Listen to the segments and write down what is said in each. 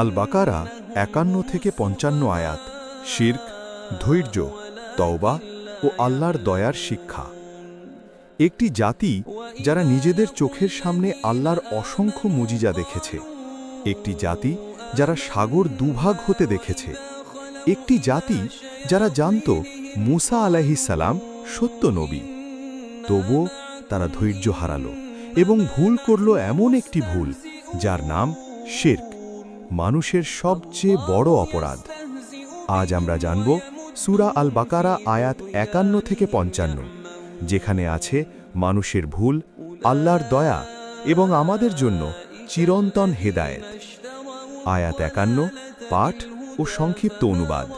আল বাকারা একান্ন থেকে পঞ্চান্ন আয়াত, শির্ক, ধৈর্য, তওবা ও আল্লাহর দয়ার শিক্ষা। একটি জাতি যারা নিজেদের চোখের সামনে আল্লাহর অসংখ্য মুজিজা দেখেছে, একটি জাতি যারা সাগর দুভাগ হতে দেখেছে, একটি জাতি যারা জানত মুসা আলাহিসাল্লাম সত্য নবী। তবুও তারা ধৈর্য হারালো এবং ভুল করল এমন একটি ভুল, যার নাম শির্ক। মানুষের সবচেয়ে বড় অপরাধ। আজ আমরা জানব সুরা আল বাকারা আয়াত একান্ন থেকে পঞ্চান্ন, যেখানে আছে মানুষের ভুল, আল্লাহর দয়া এবং আমাদের জন্য চিরন্তন হেদায়েত। আয়াত একান্ন, পাঠ ও সংক্ষিপ্ত অনুবাদ।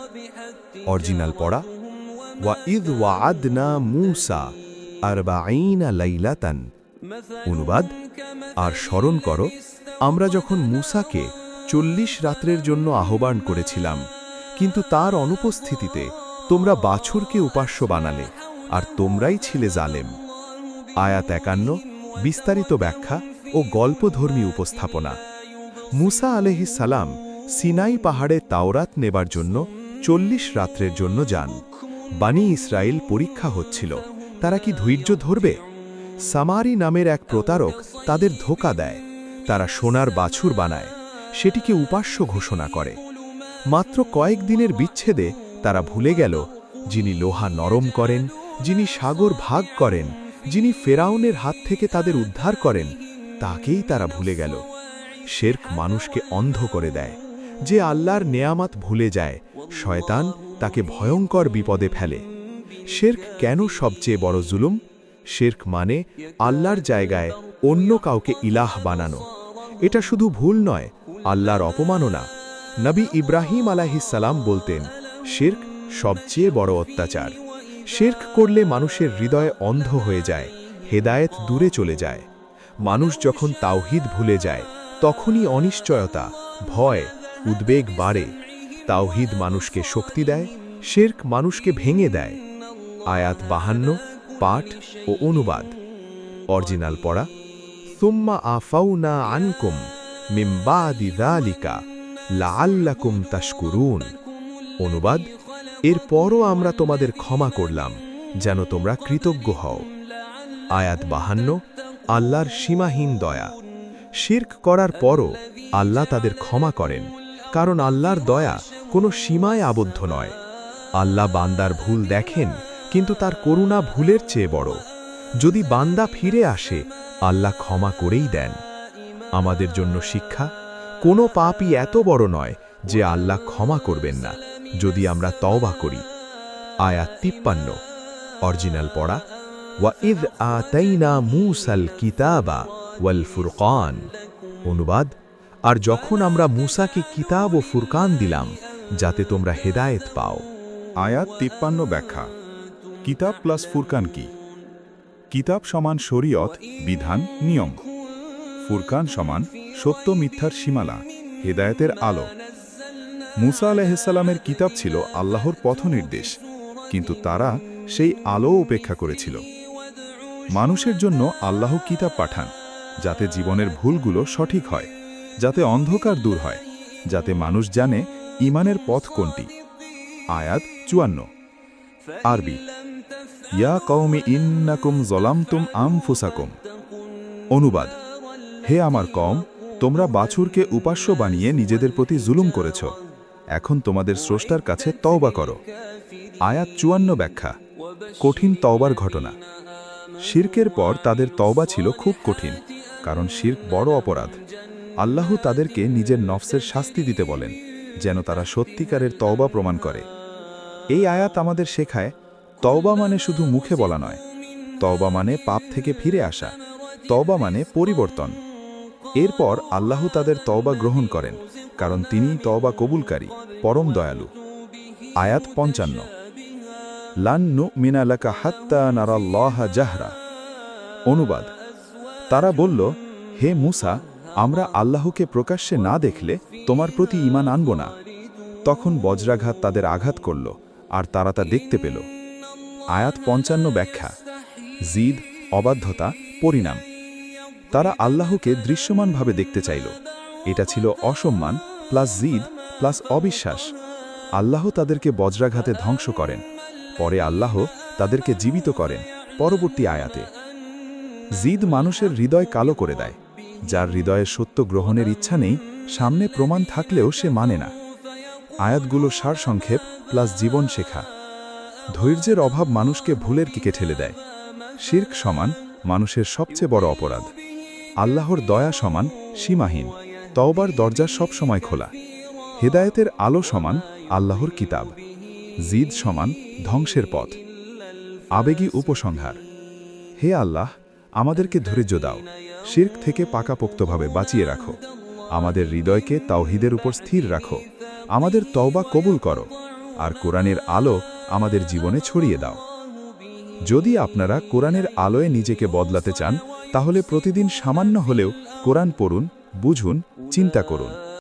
অরিজিনাল পড়া, ওয়া ইদ ওয়া আদনা মুসা আর বা আইনা লাইলাতান। অনুবাদ, আর স্মরণ করো, আমরা যখন মুসাকে চল্লিশ রাত্রের জন্য আহ্বান করেছিলাম, কিন্তু তার অনুপস্থিতিতে তোমরা বাছুরকে উপাস্য বানালে, আর তোমরাই ছিলে জালেম। আয়াত একান্ন, বিস্তারিত ব্যাখ্যা ও গল্পধর্মী উপস্থাপনা। মুসা আলহিস সালাম সিনাই পাহাড়ে তাওরাত নেবার জন্য চল্লিশ রাত্রের জন্য যান। বানি ইসরায়েল পরীক্ষা হচ্ছিল, তারা কি ধৈর্য ধরবে? সামারি নামের এক প্রতারক তাদের ধোকা দেয়, তারা সোনার বাছুর বানায়। সেটিকে উপাস্য ঘোষণা করে। মাত্র কয়েক দিনের বিচ্ছেদে তারা ভুলে গেল যিনি লোহা নরম করেন, যিনি সাগর ভাগ করেন, যিনি ফেরাউনের হাত থেকে তাদের উদ্ধার করেন, তাকেই তারা ভুলে গেল। শেরক মানুষকে অন্ধ করে দেয়, যে আল্লাহর নেয়ামাত ভুলে যায়, শয়তান তাকে ভয়ঙ্কর বিপদে ফেলে। শেরক কেন সবচেয়ে বড় জুলুম? শেরক মানে আল্লাহর জায়গায় অন্য কাউকে ইলাহ বানানো। এটা শুধু ভুল নয় আল্লাহর অপমাননা নবী ইব্রাহিম আলাহিসাল্লাম বলতেন, শির্ক সবচেয়ে বড় অত্যাচার। শির্ক করলে মানুষের হৃদয় অন্ধ হয়ে যায়, হেদায়েত দূরে চলে যায়। মানুষ যখন তাওহিদ ভুলে যায়, তখনই অনিশ্চয়তা, ভয়, উদ্বেগ বাড়ে। তাওহিদ মানুষকে শক্তি দেয়, শেরক মানুষকে ভেঙে দেয়। আয়াত বাহান্ন, পাঠ ও অনুবাদ। অরিজিনাল পড়া, সুম্মা আফাউনা আনকুম। মিম্বাদি দালিকা লাআল্লাকুম তাশকুরুন। অনুবাদ, এরপরও আমরা তোমাদের ক্ষমা করলাম, যেন তোমরা কৃতজ্ঞ হও। আয়াত বাহান্ন, আল্লাহর সীমাহীন দয়া। শির্ক করার পরও আল্লাহ তাদের ক্ষমা করেন, কারণ আল্লাহর দয়া কোনো সীমায় আবদ্ধ নয়। আল্লাহ বান্দার ভুল দেখেন, কিন্তু তার করুণা ভুলের চেয়ে বড়। যদি বান্দা ফিরে আসে, আল্লাহ ক্ষমা করেই দেন। আমাদের জন্য শিক্ষা, কোনো পাপই এত বড় নয় যে আল্লাহ ক্ষমা করবেন না, যদি আমরা তওবা করি। আয়াত তিপ্পান্ন, অরিজিনাল পড়া, ওয়া ইদ আতাইনা মুসাল কিতাবা ওয়াল ফুরকান। অনুবাদ, আর যখন আমরা মুসাকে কিতাব ও ফুরকান দিলাম, যাতে তোমরা হেদায়েত পাও। আয়াত তিপ্পান্ন ব্যাখ্যা, কিতাব প্লাস ফুরকান কি? কিতাব সমান শরীয়ত, বিধান, নিয়ম। ফুরকান সমান সত্য মিথ্যার সীমালা, হেদায়েতের আলো। মুসা আলাহিসাল্লামের কিতাব ছিল আল্লাহর পথ নির্দেশ কিন্তু তারা সেই আলো উপেক্ষা করেছিল। মানুষের জন্য আল্লাহ কিতাব পাঠান, যাতে জীবনের ভুলগুলো সঠিক হয়, যাতে অন্ধকার দূর হয়, যাতে মানুষ জানে ইমানের পথ কোনটি। আয়াত চুয়ান্ন। আরবি, ইয়া কৌমি ইন্নাকুম জলামতুম আমফুসাকুম অনুবাদ হে আমার কম, তোমরা বাছুরকে উপাস্য বানিয়ে নিজেদের প্রতি জুলুম করেছ। এখন তোমাদের স্রষ্টার কাছে তওবা করো। আয়াত চুয়ান্ন ব্যাখ্যা। কঠিন তওবার ঘটনা। শির্কের পর তাদের তওবা ছিল খুব কঠিন, কারণ শির্ক বড় অপরাধ। আল্লাহ তাদেরকে নিজের নফসের শাস্তি দিতে বলেন, যেন তারা সত্যিকারের তওবা প্রমাণ করে। এই আয়াত আমাদের শেখায়, তওবা মানে শুধু মুখে বলা নয়। তওবা মানে পাপ থেকে ফিরে আসা। তওবা মানে পরিবর্তন। এরপর আল্লাহ তাদের তওবা গ্রহণ করেন, কারণ তিনি তওবা কবুলকারী, পরম দয়ালু। আয়াত পঞ্চান্ন। লান্নু মিনালাকা হাত্তা নারাল্লাহা জাহরা। অনুবাদ। তারা বলল, হে মুসা, আমরা আল্লাহকে প্রকাশ্যে না দেখলে তোমার প্রতি ইমান আনব না। তখন বজ্রাঘাত তাদের আঘাত করল, আর তারা তা দেখতে পেল। আয়াত পঞ্চান্ন ব্যাখ্যা। জিদ, অবাধ্যতা, পরিণাম। তারা আল্লাহকে দৃশ্যমানভাবে দেখতে চাইল। এটা ছিল অসম্মান প্লাস জিদ প্লাস অবিশ্বাস। আল্লাহ তাদেরকে বজ্রাঘাতে ধ্বংস করেন। পরে আল্লাহ তাদেরকে জীবিত করেন পরবর্তী আয়াতে। জিদ মানুষের হৃদয় কালো করে দেয়। যার হৃদয়ে সত্য গ্রহণের ইচ্ছা নেই, সামনে প্রমাণ থাকলেও সে মানে না। আয়াতগুলো সারসংক্ষেপ প্লাস জীবন শেখা। ধৈর্যের অভাব মানুষকে ভুলের কিকে ঠেলে দেয়। শির্ক সমান মানুষের সবচেয়ে বড় অপরাধ। আল্লাহর দয়া সমান, সীমাহীন। তওবার দরজা সবসময় খোলা। হেদায়েতের আলো সমান, আল্লাহর কিতাব। জিদ সমান, ধ্বংসের পথ। আবেগী উপসংহার। হে আল্লাহ, আমাদেরকে ধৈর্য দাও। শির্ক থেকে পাকাপোক্তভাবে বাঁচিয়ে রাখো। আমাদের হৃদয়কে তাওহিদের উপর স্থির রাখো। আমাদের তওবা কবুল করো। আর কোরআনের আলো আমাদের জীবনে ছড়িয়ে দাও। যদি আপনারা কোরআনের আলোয় নিজেকে বদলাতে চান তাহলে প্রতিদিন সামান্য হলেও কোরআন পড়ুন বুঝুন চিন্তা করুন।